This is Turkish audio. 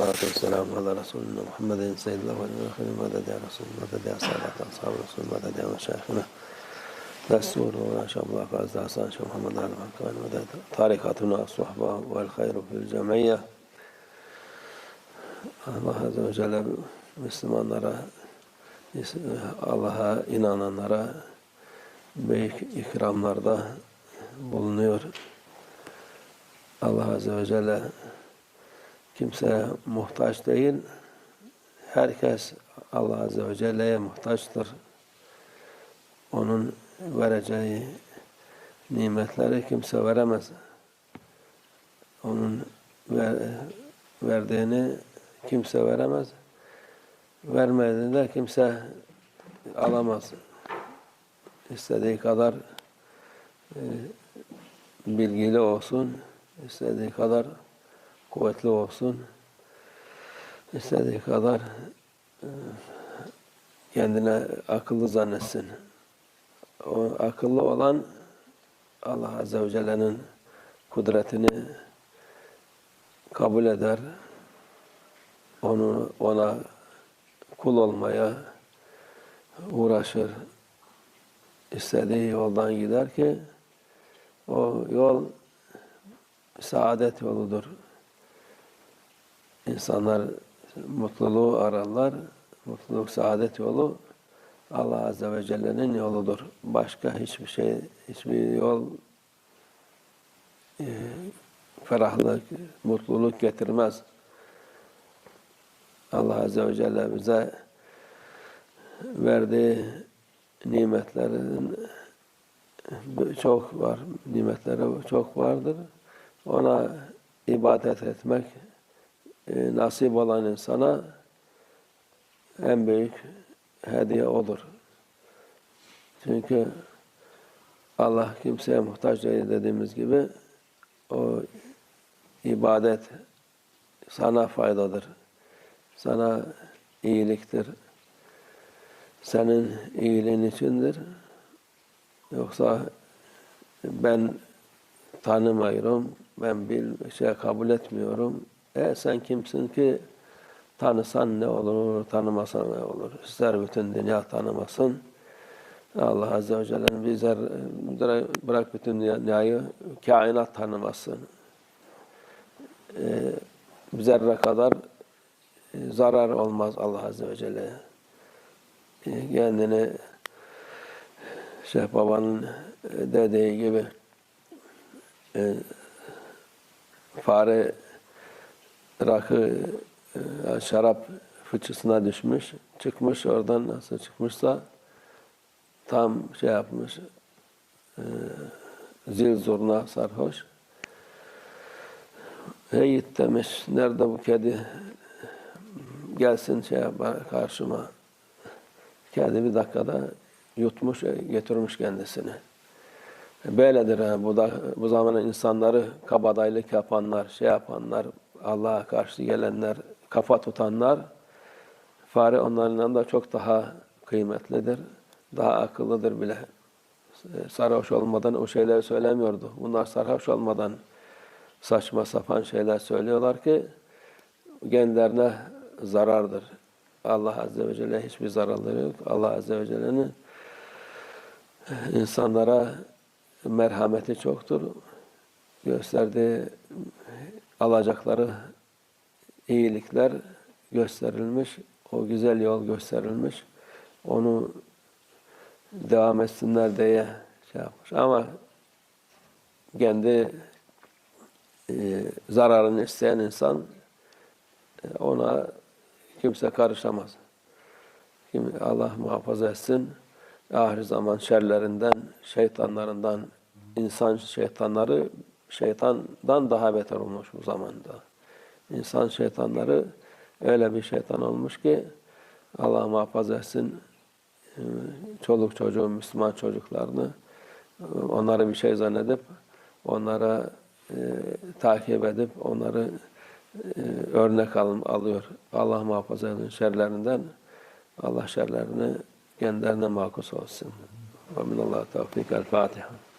salatu vesselamu ala Resulina Muhammedin seyyidina ve nefenin mededi ya Resul mededi ya sadat ashab Resul mededi ya meşayihina Destur ve fazla Hasan Şeyh Muhammed Ali Hakkani mededi tarikatuna suhba vel hayru fil cemiyye Allah Azze ve Celle Müslümanlara Allah'a inananlara büyük ikramlarda bulunuyor. Allah Azze ve Celle kimseye muhtaç değil, herkes Allah Azze ve Celle'ye muhtaçtır. Onun vereceği nimetleri kimse veremez. Onun ver, verdiğini kimse veremez. Vermediğini de kimse alamaz. İstediği kadar e, bilgili olsun, istediği kadar kuvvetli olsun, istediği kadar e, kendine akıllı zannetsin. O akıllı olan Allah Azze ve Celle'nin kudretini kabul eder. Onu ona kul olmaya uğraşır. İstediği yoldan gider ki o yol saadet yoludur. İnsanlar mutluluğu ararlar. Mutluluk, saadet yolu Allah Azze ve Celle'nin yoludur. Başka hiçbir şey, hiçbir yol e, ferahlık, mutluluk getirmez. Allah Azze ve Celle bize verdiği nimetlerin çok var, nimetleri çok vardır. Ona ibadet etmek e, nasip olan insana en büyük hediye olur. Çünkü Allah kimseye muhtaç değil dediğimiz gibi o ibadet sana faydadır. Sana iyiliktir. Senin iyiliğin içindir. Yoksa ben tanımıyorum, ben bir şey kabul etmiyorum. E sen kimsin ki tanısan ne olur, tanımasan ne olur? İster bütün dünya tanımasın. Allah Azze ve Celle'nin bizler bırak bütün dünyayı kainat tanımasın. E, zerre kadar e, zarar olmaz Allah Azze ve Celle'ye. E, kendini Şeyh Baba'nın dediği gibi e, fare rakı e, şarap fıçısına düşmüş, çıkmış oradan nasıl çıkmışsa tam şey yapmış e, zil zurna sarhoş. Hey demiş nerede bu kedi? Gelsin şey karşıma. Kedi bir dakikada yutmuş getirmiş kendisini. Böyledir ha. bu da bu zamanın insanları kabadayılık yapanlar şey yapanlar Allah'a karşı gelenler, kafa tutanlar, fare onlardan da çok daha kıymetlidir, daha akıllıdır bile. Sarhoş olmadan o şeyleri söylemiyordu. Bunlar sarhoş olmadan saçma sapan şeyler söylüyorlar ki kendilerine zarardır. Allah Azze ve Celle hiçbir zararları yok. Allah Azze ve Celle'nin insanlara merhameti çoktur. Gösterdiği alacakları iyilikler gösterilmiş, o güzel yol gösterilmiş. Onu devam etsinler diye şey yapmış. Ama kendi e, zararını isteyen insan e, ona kimse karışamaz. Kim Allah muhafaza etsin. Ahir zaman şerlerinden, şeytanlarından, insan şeytanları şeytandan daha beter olmuş bu zamanda. İnsan şeytanları öyle bir şeytan olmuş ki Allah muhafaza etsin e, çoluk çocuğu, Müslüman çocuklarını e, onları bir şey zannedip onlara e, takip edip onları e, örnek al, alıyor. Allah muhafaza edin şerlerinden. Allah şerlerini kendilerine makus olsun. Ve minallah tevfik. El Fatiha.